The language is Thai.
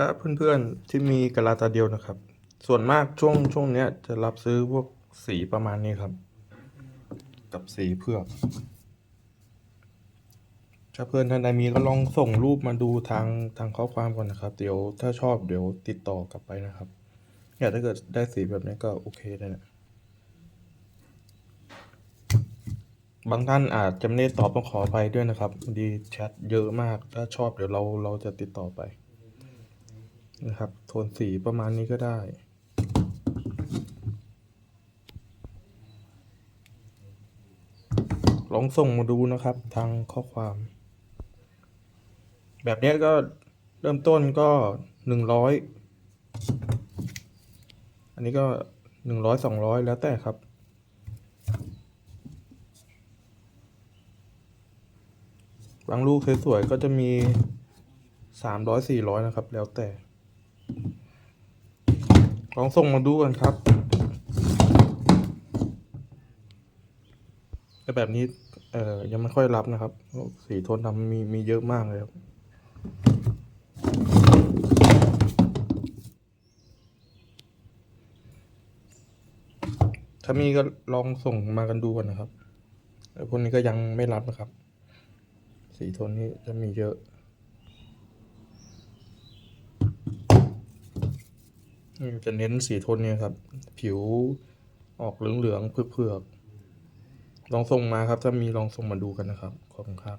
ครับเพื่อนๆที่มีกระลาตาเดียวนะครับ ส่วนมากช่วงช่วงเนี้ยจะรับซื้อพวกสีประมาณนี้ครับ กับสีเผือกถ้าเพื่อนท่านใดมีก็ลองส่งรูปมาดูทางทางข้อความก่อนนะครับ เดี๋ยวถ้าชอบเดี๋ยวติดต่อกลับไปนะครับเนี่ยถ้าเกิดได้สีแบบนี้ก็โอเคเลยนะบางท่านอาจจะไม่ได้ตอบต้องขออภัยด้วยนะครับดีแชทเยอะมาก ถ้าชอบเดี๋ยวเราเราจะติดต่อไป นะครับ โทนสีประมาณนี้ก็ได้ ลองส่งมาดูนะครับทางข้อความ แบบนี้ก็เริ่มต้นก็หนึ่งร้อยอันนี้ก็หนึ่งร้อยสองร้อยแล้วแต่ครับบางลูกสวยๆก็จะมีสามร้อยสี่ร้อยนะครับ แล้วแต่ ลองส่งมาดูกันครับแต่แบบนี้ เอ่อ ยังไม่ค่อยรับนะครับ สีโทนดำมีมีเยอะมากเลยครับ ถ้ามีก็ลองส่งมากันดูกันนะครับแต่พวกนี้ก็ยังไม่รับนะครับ สีโทนนี้จะมีเยอะ จะเน้นสีโทนนี้ครับ ผิวออกเหลืองๆเผือกๆลองส่งมาครับ ถ้ามีลองส่งมาดูกันนะครับ ขอบคุณครับ